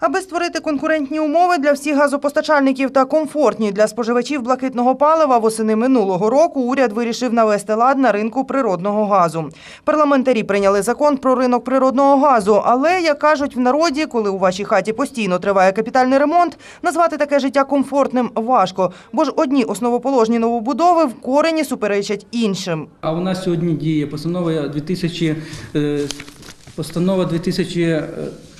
Аби створити конкурентні умови для всіх газопостачальників та комфортні для споживачів блакитного палива, восени минулого року уряд вирішив навести лад на ринку природного газу. Парламентарі прийняли закон про ринок природного газу. Але як кажуть в народі, коли у вашій хаті постійно триває капітальний ремонт, назвати таке життя комфортним важко, бо ж одні основоположні новобудови в корені суперечать іншим. А у нас сьогодні діє постанова 2000, е, постанова 2000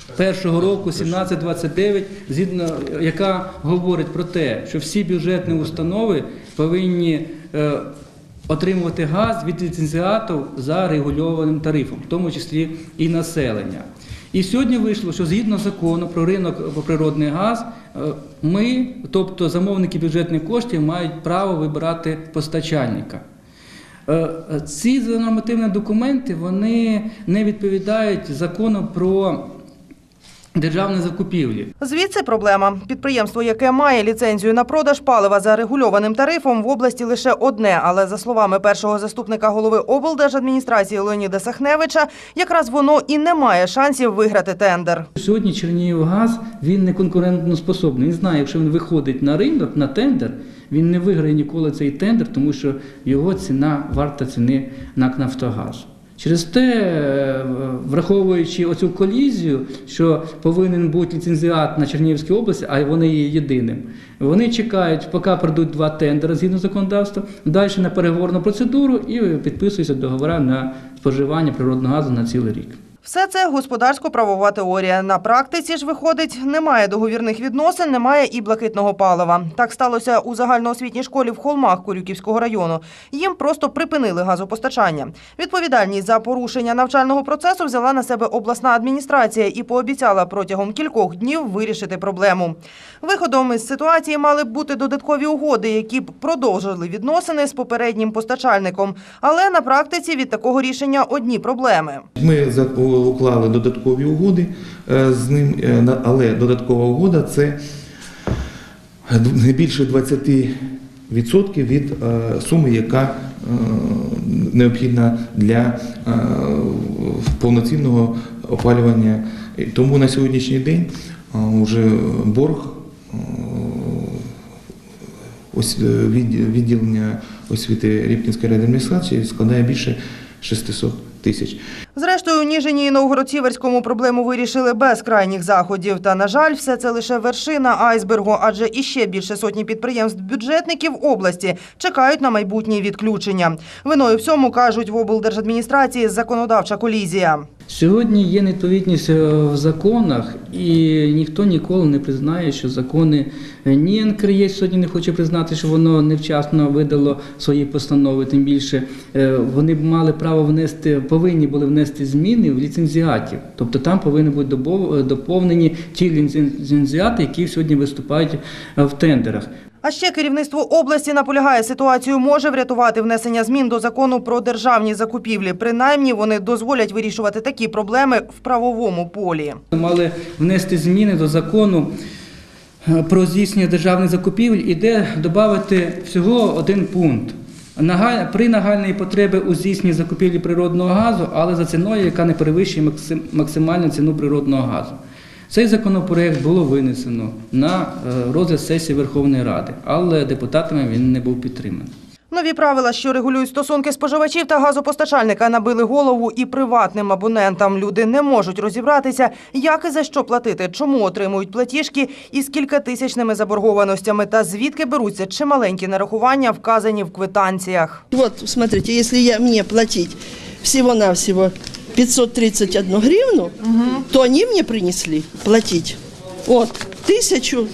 першого року 1729, згідно яка говорить про те, що всі бюджетні установи повинні е, отримувати газ від ліцензіатів за регульованим тарифом, в тому числі і населення. І сьогодні вийшло, що згідно закону про ринок про природний газ, е, ми, тобто замовники бюджетних коштів, мають право вибирати постачальника. Е, ці нормативні документи вони не відповідають закону про державні закупівлі. Звідси проблема. Підприємство, яке має ліцензію на продаж палива за регульованим тарифом, в області лише одне. Але за словами першого заступника голови облдержадміністрації Леоніда Сахневича, якраз воно і не має шансів виграти тендер. Сьогодні Чернігівгаз він не конкурентоспособний. Він знає, якщо він виходить на ринок, на тендер, він не виграє ніколи цей тендер, тому що його ціна варта ціни НАК Нафтогазу. Через те, е, враховуючи оцю колізію, що повинен бути ліцензіат на Чернігівській області, а вони є єдиним, вони чекають, поки пройдуть два тендери згідно законодавства, далі на переговорну процедуру і підписуються договори на споживання природного газу на цілий рік. Все це господарсько-правова теорія. На практиці ж виходить, немає договірних відносин, немає і блакитного палива. Так сталося у загальноосвітній школі в Холмах Корюківського району. Їм просто припинили газопостачання. Відповідальність за порушення навчального процесу взяла на себе обласна адміністрація і пообіцяла протягом кількох днів вирішити проблему. Виходом із ситуації мали б бути додаткові угоди, які б продовжили відносини з попереднім постачальником. Але на практиці від такого рішення одні проблеми. Ми за- уклали додаткові угоди е, з ним, е, але додаткова угода це не більше 20% від е, суми, яка необхідна для повноцінного опалювання. Тому на сьогоднішній день вже борг відділення освіти Рібкінської райадміністрації складає більше 600 тисяч. У Ніжині і Новгород-Сіверському проблему вирішили без крайніх заходів. Та, на жаль, все це лише вершина айсбергу, адже іще більше сотні підприємств-бюджетників області чекають на майбутнє відключення. Виною всьому, кажуть в облдержадміністрації, законодавча колізія. Сьогодні є невідповідність е, в законах, і ніхто ніколи не признає, що закони е, ні НКРЄ сьогодні не хоче признати, що воно невчасно видало свої постанови. Тим більше е, вони б мали право внести, повинні були внести зміни в ліцензіатів. Тобто там повинні бути доповнені ті ліцензіати, які сьогодні виступають в тендерах. А ще керівництво області наполягає, ситуацію може врятувати внесення змін до закону про державні закупівлі. Принаймні, вони дозволять вирішувати такі проблеми в правовому полі. Мали внести зміни до закону е, про здійснення державних закупівель і де додати всього один пункт. При нагальній потребі у здійсненні закупівлі природного газу, але за ціною, яка не перевищує максимальну ціну природного газу. Цей законопроект було винесено на е, розгляд сесії Верховної Ради, але депутатами він не був підтриманий. Нові правила, що регулюють стосунки споживачів та газопостачальника, набили голову і приватним абонентам. Люди не можуть розібратися, як і за що платити, чому отримують платіжки із кількатисячними заборгованостями та звідки беруться чималенькі нарахування, вказані в квитанціях. Вот, смотрите, если я, мне платить всего-навсего 531 гривну, то они мне принесли платить вот тысячу,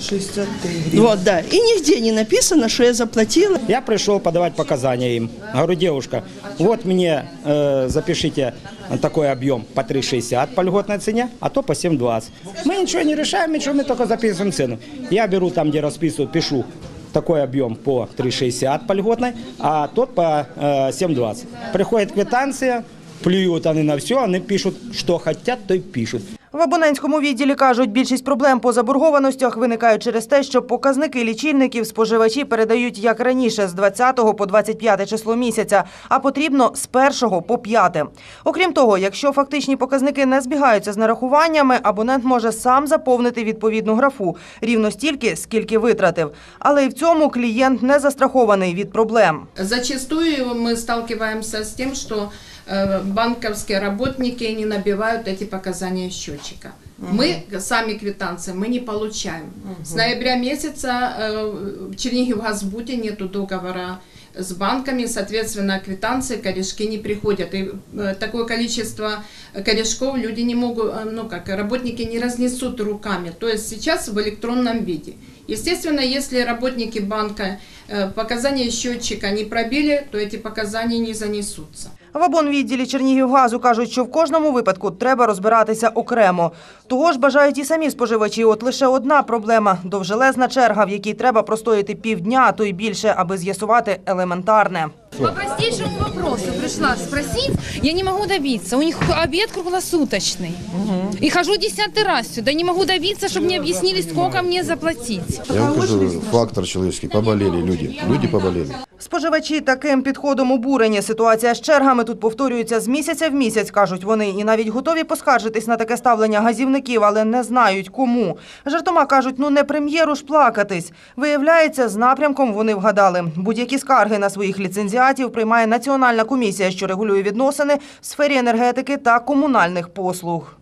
63 вот, да. И нигде не написано, что я заплатила. Я пришел подавать показания им. Говорю, девушка, вот мне э, запишите такой объем по 3,60 по льготной цене, а то по 7,20. Мы ничего не решаем, ничего, мы только записываем цену. Я беру там, где расписывают, пишу такой объем по 3,60 по льготной, а тот по э, 7,20. Приходит квитанция, плюют они на все, они пишут, что хотят, то и пишут. В абонентському відділі кажуть, більшість проблем по заборгованостях виникають через те, що показники лічильників споживачі передають як раніше з 20 по 25 число місяця, а потрібно з 1 по 5. Окрім того, якщо фактичні показники не збігаються з нарахуваннями, абонент може сам заповнити відповідну графу рівно стільки, скільки витратив. Але й в цьому клієнт не застрахований від проблем. Зачастую мы сталкиваемся с тем, что э, банковские работники не набивают эти показания счетчика. Мы сами квитанции мы не получаем. С ноября месяца э, в Чернигівгазбуде нету договора с банками, соответственно, квитанции, корешки не приходят. И э, такое количество корешков люди не могут, э, ну как, работники не разнесут руками. То есть сейчас в электронном виде. Естественно, если работники банка э, показания счетчика не пробили, то эти показания не занесутся. В обонвідділі Чернігівгазу кажуть, що в кожному випадку треба розбиратися окремо. Того ж бажають і самі споживачі. От лише одна проблема – довжелезна черга, в якій треба простояти півдня, а то й більше, аби з'ясувати елементарне. По простейшему вопросу пришла спросить, я не могу добиться. У них обед круглосуточный. И хожу десятый раз сюда, не могу добиться, чтобы мне объяснили, сколько мне заплатить. Я вам кажу, фактор человеческий. Поболели люди. Люди поболели. Споживачі таким підходом обурені. Ситуація з чергами тут повторюється з місяця в місяць, кажуть вони, і навіть готові поскаржитись на таке ставлення газівників, але не знають кому. Жартома кажуть, ну не прем'єру ж плакатись. Виявляється, з напрямком вони вгадали. Будь-які скарги на своїх ліцензіатів приймає Національна комісія, що регулює відносини в сфері енергетики та комунальних послуг.